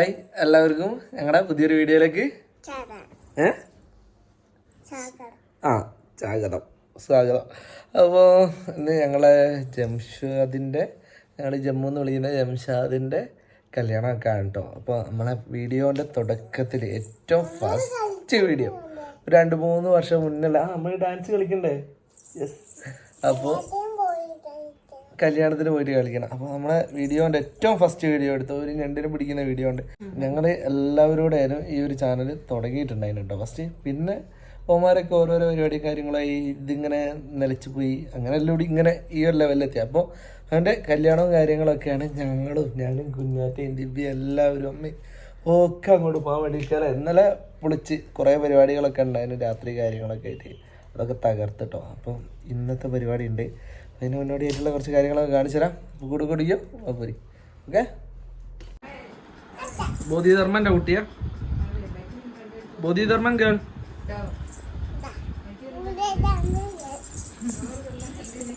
Hi എല്ലാവർക്കും ഞങ്ങളുടെ പുതിയൊരു വീഡിയോയിലേക്ക്. ആ സ്വാഗതം സ്വാഗതം. അപ്പോൾ ഇന്ന് ഞങ്ങളെ ജംഷാദിന്റെ ഞങ്ങൾ ജമ്മു എന്ന് വിളിക്കുന്ന ജംഷാദിന്റെ കല്യാണമൊക്കെ ആണ് കേട്ടോ അപ്പോൾ നമ്മളെ വീഡിയോന്റെ തുടക്കത്തിൽ ഏറ്റവും ഫസ്റ്റ് വീഡിയോ രണ്ട് മൂന്ന് വർഷം മുന്നല്ല ആ നമ്മൾ ഡാൻസ് കളിക്കണ്ടേ? യെസ് അപ്പോൾ കല്യാണത്തിന് പോയിട്ട് കളിക്കണം. അപ്പോൾ നമ്മുടെ വീഡിയോന്റെ ഏറ്റവും ഫസ്റ്റ് വീഡിയോ എടുത്ത ഒരു ഞണ്ടിനെ പിടിക്കുന്ന വീഡിയോ ഉണ്ട്. ഞങ്ങൾ എല്ലാവരോടായാലും ഈ ഒരു ചാനൽ തുടങ്ങിയിട്ടുണ്ടായിരുന്നു ഫസ്റ്റ് പിന്നെ ഓമാരൊക്കെ ഓരോരോ പരിപാടി കാര്യങ്ങളായി ഇതിങ്ങനെ നിലച്ചു പോയി. അങ്ങനെ എല്ലാം ഇങ്ങനെ ഈ ഒരു ലെവലിലെത്തി അപ്പോൾ അവന്റെ കല്യാണവും കാര്യങ്ങളൊക്കെയാണ് ഞങ്ങളും ഞാനും കുഞ്ഞാറ്റയും ദിവ്യ എല്ലാവരും അമ്മയും ഒക്കെ അങ്ങോട്ട് പോകാൻ വേണ്ടിയിട്ട് ഇന്നലെ പൊളിച്ച് കുറേ പരിപാടികളൊക്കെ ഉണ്ടായിരുന്നു. രാത്രി കാര്യങ്ങളൊക്കെ ആയിട്ട് അതൊക്കെ തകർത്തിട്ടോ അപ്പം ഇന്നത്തെ പരിപാടി ഉണ്ട്. അതിന് മുന്നോടിയായിട്ടുള്ള കുറച്ച് കാര്യങ്ങളൊക്കെ കാണിച്ചു തരാം. കൂടി കൂടിയോ പോരി. ഓക്കെ? ബോധിധർമ്മന്റെ കുട്ടിയാ. ബോധിധർമ്മൻ കേൾ.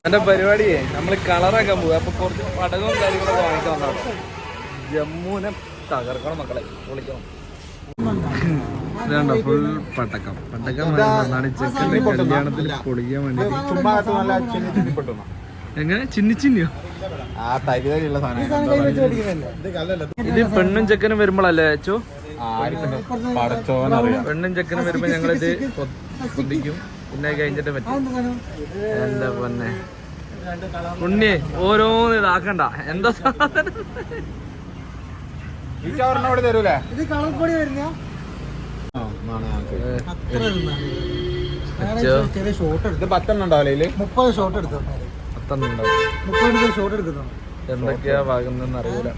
എന്റെ പരിപാടിയെ നമ്മൾ കളറാക്കാൻ പോകും അപ്പൊ കുറച്ച് പടകവും കാര്യങ്ങളൊക്കെ വാങ്ങിക്കാൻ വന്നതാണ്. ജമ്മുവിനെ തകർക്കണം മക്കളെ. പൊളിക്കണം ഇതാണ്ടോ ഫുൾ പട്ടക്കം പട്ടക്കം വന്നാണ് ചെക്കന്റെ കല്യാണത്തിൽ പൊളിക്കാൻ വേണ്ടി എങ്ങനെ? ചിന്നി ചിന്നിയോ? ആ തരി തരിയുള്ള ഇത് പെണ്ണും ചെക്കനും വരുമ്പോഴല്ലേ അച്ചോ? പെണ്ണും ചെക്കനും വരുമ്പോ ഞങ്ങളിത് പൊന്തിക്കും പിന്നെ കഴിഞ്ഞിട്ട് പറ്റും. എന്താ പൊന്നെ? ഉണ്ണി ഓരോന്ന് ഇതാക്കണ്ട. എന്താ സാധനം? ഈ ചോറിനോട് തരൂലേ? ഇത് കളർപ്പൊടി വരുന്ന അച്ചോ ചെറിയ ഷോട്ട് എടുത്തു ഇത് പത്തെണ്ണം ഉണ്ടാവില്ല ഇതിൽ മുപ്പത് ഷോട്ട് എടുത്തു മുപ്പത് ഷോട്ട് എടുക്കുന്നു എന്തൊക്കെയാ അറിയില്ല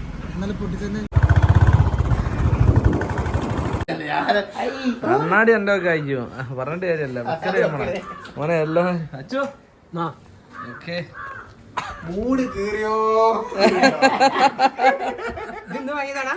കണ്ണാടി എന്റെ ഒക്കെ അയ്യോ പറഞ്ഞിട്ട് കാര്യല്ല മക്കളെ നമ്മളെ. മോനെ എല്ലാം അച്ചോ ഓക്കെ. മൂട് കീറിയോ? ഇന്ന് ചെറിയ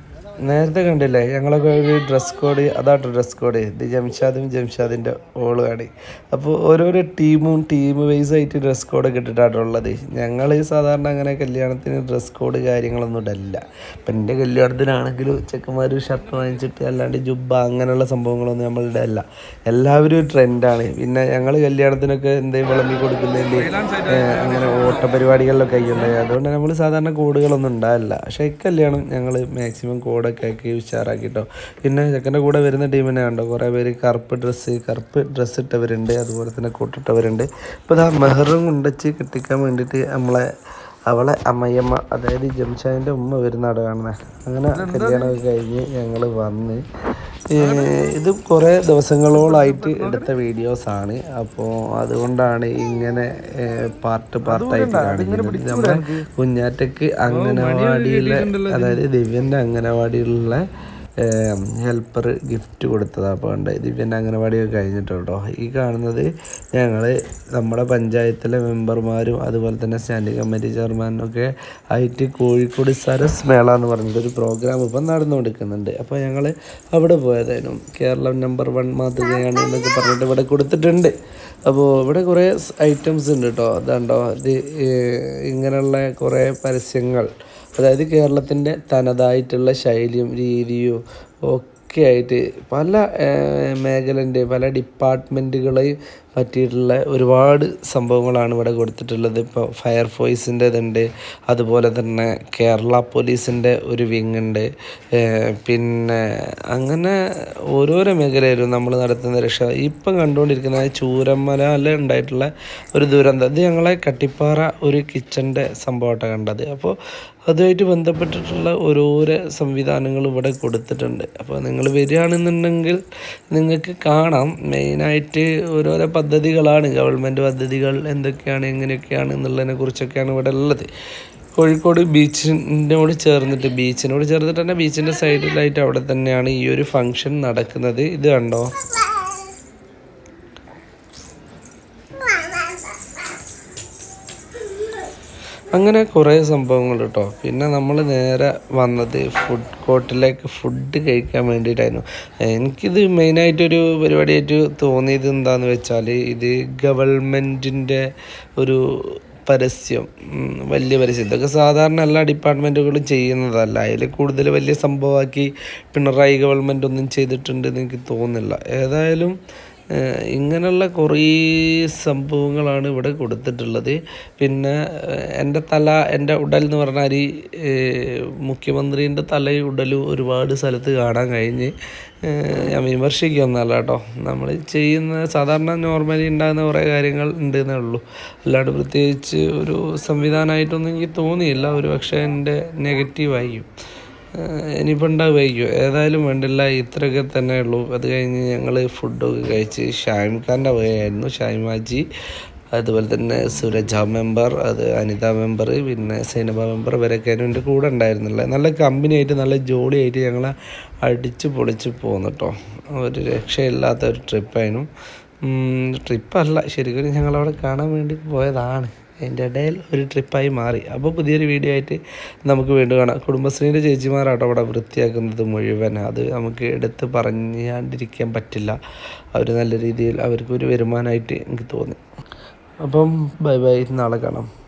നേരത്തെ കണ്ടില്ലേ ഞങ്ങളൊക്കെ ഒരു ഡ്രസ് കോഡ് അതാട്ടോ ഡ്രസ് കോഡ് ഇത് ജംഷാദും ജംഷാദിന്റെ ഓളുമാണ് അപ്പോൾ ഓരോരോ ടീമും ടീം വൈസ് ആയിട്ട് ഡ്രസ് കോഡ് ഇട്ടിട്ടാണ് ഉള്ളത്. ഞങ്ങൾ സാധാരണ അങ്ങനെ കല്യാണത്തിന് ഡ്രസ് കോഡ് കാര്യങ്ങളൊന്നും ഇടല്ല ഇപ്പം എന്റെ കല്യാണത്തിനാണെങ്കിലും ചെക്കന്മാർ ഷർട്ട് വാങ്ങിച്ചിട്ട് അല്ലാണ്ട് ജുബ്ബ അങ്ങനെയുള്ള സംഭവങ്ങളൊന്നും നമ്മൾ ഇടല്ല എല്ലാവരും ട്രെൻഡാണ് പിന്നെ ഞങ്ങൾ കല്യാണത്തിനൊക്കെ എന്തെങ്കിലും വിളമ്പി കൊടുക്കുന്നതിൽ അങ്ങനെ ഓട്ട പരിപാടികളിലൊക്കെ ആയിട്ടുണ്ടായി അതുകൊണ്ട് നമ്മൾ സാധാരണ കോഡുകളൊന്നും ഉണ്ടാവില്ല പക്ഷേ ഇക്കല്യാണം ഞങ്ങൾ മാക്സിമം കോഡൊക്കെ ആക്കി ഉഷാറാക്കിട്ടോ. പിന്നെ ചെക്കന്റെ കൂടെ വരുന്ന ടീമിനെ കണ്ടോ? കുറേ പേര് കറുപ്പ് ഡ്രസ്സ് കറുപ്പ് ഡ്രസ്സ് ഇട്ടവരുണ്ട്. അതുപോലെ തന്നെ കൂട്ടിട്ടവരുണ്ട്. ഇപ്പോൾ ഇതാ മെഹറും കൊണ്ടുവച്ച് കെട്ടിക്കാൻ വേണ്ടിയിട്ട് നമ്മളെ അവളെ അമ്മയമ്മ അതായത് ജംഷാദിന്റെ ഉമ്മ വരുന്നാട് കാണുന്നത് അങ്ങനെ കല്യാണമൊക്കെ കഴിഞ്ഞ് ഞങ്ങൾ വന്ന് ഇത് കുറേ ദിവസങ്ങളോളായിട്ട് എടുത്ത വീഡിയോസാണ്. അപ്പോൾ അതുകൊണ്ടാണ് ഇങ്ങനെ പാർട്ട് പാർട്ടായിട്ട് കാണിക്കുന്നത്. നമ്മുടെ കുഞ്ഞാറ്റക്ക് അംഗനവാടിയിലെ അതായത് ദിവ്യന്റെ അംഗനവാടിയിലുള്ള ഹെൽപ്പർ ഗിഫ്റ്റ് കൊടുത്തതാണ് അപ്പോൾ ഉണ്ട് ദിവ്യന്റെ അംഗനവാടിയൊക്കെ കഴിഞ്ഞിട്ട് കേട്ടോ ഈ കാണുന്നത് ഞങ്ങൾ നമ്മുടെ പഞ്ചായത്തിലെ മെമ്പർമാരും അതുപോലെ തന്നെ സ്റ്റാൻഡിംഗ് കമ്മിറ്റി ചെയർമാനൊക്കെ ആയിട്ട് കോഴിക്കോട് സരസ് മേള എന്ന് പറഞ്ഞിട്ട് ഒരു പ്രോഗ്രാം ഇപ്പം നടന്നുകൊടുക്കുന്നുണ്ട് അപ്പോൾ ഞങ്ങൾ അവിടെ പോയതായിരുന്നു. കേരളം നമ്പർ വൺ മാതൃകയാണ് എന്നൊക്കെ പറഞ്ഞിട്ട് ഇവിടെ കൊടുത്തിട്ടുണ്ട്. അപ്പോൾ ഇവിടെ കുറേ ഐറ്റംസ് ഉണ്ട് കേട്ടോ ഇതുണ്ടോ? ഇത് ഇങ്ങനെയുള്ള കുറേ പരസ്യങ്ങൾ. അതായത് കേരളത്തിന്റെ തനതായിട്ടുള്ള ശൈലിയും രീതിയും ഒക്കെ ആയിട്ട് പല മേഖലന്റെ പല ഡിപ്പാർട്ട്മെന്റുകളെയും പറ്റിയിട്ടുള്ള ഒരുപാട് സംഭവങ്ങളാണ് ഇവിടെ കൊടുത്തിട്ടുള്ളത്. ഇപ്പോൾ ഫയർഫോഴ്സിന്റെ ഇതുണ്ട് അതുപോലെ തന്നെ കേരള പോലീസിന്റെ ഒരു വിങ് ഉണ്ട്. പിന്നെ അങ്ങനെ ഓരോരോ മേഖലയിലും നമ്മൾ നടത്തുന്ന രക്ഷ. ഇപ്പം കണ്ടുകൊണ്ടിരിക്കുന്ന ചൂരമ്മല ഉണ്ടായിട്ടുള്ള ഒരു ദുരന്തം. ഇത് ഞങ്ങളെ കട്ടിപ്പാറ ഒരു കിച്ചന്റെ സംഭവമായിട്ടാണ് കണ്ടത്. അപ്പോൾ അതുമായിട്ട് ബന്ധപ്പെട്ടിട്ടുള്ള ഓരോരോ സംവിധാനങ്ങൾ ഇവിടെ കൊടുത്തിട്ടുണ്ട്. അപ്പോൾ നിങ്ങൾ വരികയാണെന്നുണ്ടെങ്കിൽ നിങ്ങൾക്ക് കാണാം. മെയിനായിട്ട് ഓരോരോ പദ്ധതികളാണ് ഗവൺമെന്റ് പദ്ധതികൾ എന്തൊക്കെയാണ് എങ്ങനെയൊക്കെയാണ് എന്നുള്ളതിനെ കുറിച്ചൊക്കെയാണ് ഇവിടെ ഉള്ളത്. കോഴിക്കോട് ബീച്ചിനോട് ചേർന്നിട്ട് ബീച്ചിനോട് ചേർന്നിട്ട് തന്നെ ബീച്ചിന്റെ സൈഡിലായിട്ട് അവിടെ തന്നെയാണ് ഈ ഒരു ഫംഗ്ഷൻ നടക്കുന്നത്. ഇത് കണ്ടോ? അങ്ങനെ കുറേ സംഭവങ്ങൾ കേട്ടോ പിന്നെ നമ്മൾ നേരെ വന്നത് ഫുഡ് കോർട്ടിലേക്ക് ഫുഡ് കഴിക്കാൻ വേണ്ടിയിട്ടായിരുന്നു. എനിക്കിത് മെയിനായിട്ടൊരു പരിപാടിയായിട്ട് തോന്നിയത് എന്താണെന്ന് വെച്ചാൽ ഇത് ഗവൺമെന്റിന്റെ ഒരു പരസ്യം വലിയ പരസ്യം. ഇതൊക്കെ സാധാരണ എല്ലാ ഡിപ്പാർട്ട്മെന്റുകളും ചെയ്യുന്നതല്ല. അതിൽ കൂടുതൽ വലിയ സംഭവമാക്കി പിണറായി ഗവൺമെന്റ് ഒന്നും ചെയ്തിട്ടുണ്ടെന്ന് എനിക്ക് തോന്നുന്നില്ല. ഏതായാലും ഇങ്ങനെയുള്ള കുറേ സംഭവങ്ങളാണ് ഇവിടെ കൊടുത്തിട്ടുള്ളത്. പിന്നെ എന്റെ തല എന്റെ ഉടൽ എന്ന് പറഞ്ഞാൽ ഈ മുഖ്യമന്ത്രീന്റെ തലയും ഉടലും ഒരുപാട് സ്ഥലത്ത് കാണാൻ കഴിഞ്ഞ് ഞാൻ വിമർശിക്കൊന്നല്ല കേട്ടോ. നമ്മൾ ചെയ്യുന്ന സാധാരണ നോർമലി ഉണ്ടാകുന്ന കുറേ കാര്യങ്ങൾ ഉണ്ടെന്നേ ഉള്ളൂ. അല്ലാണ്ട് പ്രത്യേകിച്ച് ഒരു സംവിധാനമായിട്ടൊന്നും എനിക്ക് തോന്നിയില്ല. ഒരു പക്ഷേ എന്റെ നെഗറ്റീവായിരിക്കും. ഇനിയിപ്പോൾ ഉണ്ടാവുമായിരിക്കും. ഏതായാലും വേണ്ടില്ല ഇത്രയൊക്കെ തന്നെ ഉള്ളൂ. അത് കഴിഞ്ഞ് ഞങ്ങൾ ഫുഡൊക്കെ കഴിച്ച് ഷായിം ഖാന്റെ വകയായിരുന്നു ഷായിം ഹാജി അതുപോലെ തന്നെ സുരജ മെമ്പർ അത് അനിത മെമ്പർ പിന്നെ സൈനബ മെമ്പർ ഇവരൊക്കെ എന്റെ കൂടെ ഉണ്ടായിരുന്നില്ല. നല്ല കമ്പനി ആയിട്ട് നല്ല ജോളിയായിട്ട് ഞങ്ങൾ അടിച്ച് പൊളിച്ച് പോന്നു കേട്ടോ ഒരു രക്ഷയില്ലാത്ത ഒരു ട്രിപ്പായിരുന്നു ട്രിപ്പല്ല ശരിക്കും ഞങ്ങളവിടെ കാണാൻ വേണ്ടി പോയതാണ്. അതിന്റെ ഇടയിൽ ഒരു ട്രിപ്പായി മാറി. അപ്പോൾ പുതിയൊരു വീഡിയോ ആയിട്ട് നമുക്ക് വീണ്ടും കാണാം. കുടുംബശ്രീന്റെ ചേച്ചിമാരാട്ടോ അവിടെ വൃത്തിയാക്കുന്നത് മുഴുവൻ. അത് നമുക്ക് എടുത്ത് പറഞ്ഞാണ്ടിരിക്കാൻ പറ്റില്ല. അവർ നല്ല രീതിയിൽ അവർക്കൊരു വരുമാനമായിട്ട് എനിക്ക് തോന്നി. അപ്പം ബൈ ബൈ. നാളെ കാണാം.